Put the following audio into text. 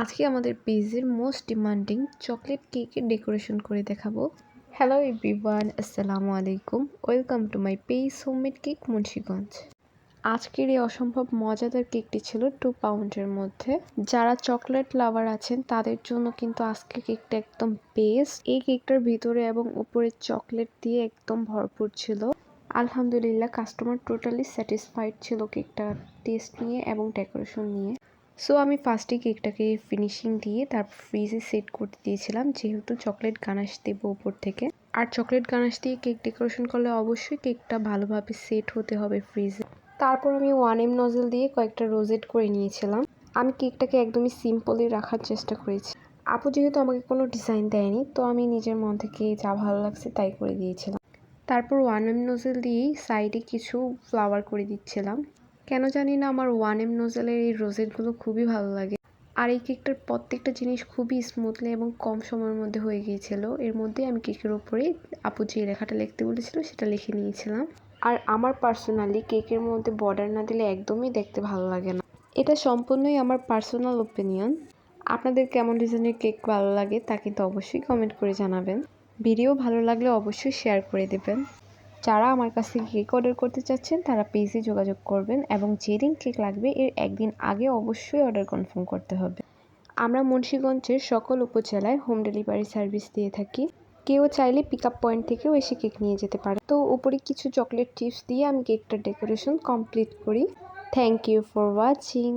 আজকে আমাদের পেজের মোস্ট ডিমান্ডিং চকলেট কেকের ডেকোরেশন করে দেখাবো। হ্যালো এভরিওয়ান আসসালামু আলাইকুম। Welcome to my page homemade cake Munshiganj আজকের এই অসম্ভব মজাদার কেকটি ছিল টু পাউন্ডের মধ্যে। যারা চকলেট লাভার আছেন, তাদের জন্য কিন্তু আজকে কেকটা একদম বেস্ট এই কেকটার ভিতরে এবং উপরে চকলেট দিয়ে একদম ভরপুর ছিল। আলহামদুলিল্লাহ কাস্টমার টোটালি স্যাটিসফাইড ছিল কেকটার টেস্ট নিয়ে এবং ডেকোরেশন নিয়ে। সো আমি ফার্স্টে কেকটাকে ফিনিশিং দিয়ে তারপর ফ্রিজে সেট করতে দিয়েছিলাম, যেহেতু চকলেট গানাশ দেবো উপর থেকে। আর চকলেট গানাশ দিয়ে কেক ডেকোরেশন করলে অবশ্যই কেকটা ভালোভাবে সেট হতে হবে ফ্রিজে তারপর আমি ওয়ান এম নজল দিয়ে কয়েকটা রোজেট করে নিয়েছিলাম। আমি কেকটাকে একদমই সিম্পলি রাখার চেষ্টা করেছি। আপু যেহেতু আমাকে কোনো ডিজাইন দেয়নি, তো আমি নিজের মন থেকে যা ভালো লাগছে তাই করে দিয়েছিলাম। তারপর ওয়ান এম নোজেল দিয়েই সাইডে কিছু ফ্লাওয়ার করে দিচ্ছিলাম। কেন জানি না আমার ওয়ান এম নোজেলের এই রোজেটগুলো খুবই ভালো লাগে। আর এই কেকটার প্রত্যেকটা জিনিস খুবই স্মুথলি এবং কম সময়ের মধ্যে হয়ে গিয়েছিল। এর মধ্যে আমি কেকের ওপরে আপু যে লেখাটা লিখতে বলেছিল সেটা লিখে নিয়েছিলাম। আর আমার পার্সোনালি কেকের মধ্যে বর্ডার না দিলে একদমই দেখতে ভালো লাগে না। এটা সম্পূর্ণই আমার পার্সোনাল ওপিনিয়ন আপনাদের কেমন ডিজাইনের কেক ভালো লাগে তা কিন্তু অবশ্যই কমেন্ট করে জানাবেন। ভিডিও ভালো লাগলে অবশ্যই শেয়ার করে দেবেন। যারা আমার কাছ থেকে কেক অর্ডার করতে চাচ্ছেন, তারা পেজে যোগাযোগ করবেন এবং যেদিন কেক লাগবে, এর একদিন আগে অবশ্যই অর্ডার কনফার্ম করতে হবে। আমরা মুন্সীগঞ্জের সকল উপজেলায় হোম ডেলিভারি সার্ভিস দিয়ে থাকি। কেউ চাইলে পিক আপ পয়েন্ট থেকেও এসে কেক নিয়ে যেতে পারে। তো উপরে কিছু চকলেট চিপস দিয়ে আমি কেকটার ডেকোরেশন কমপ্লিট করি। Thank you for watching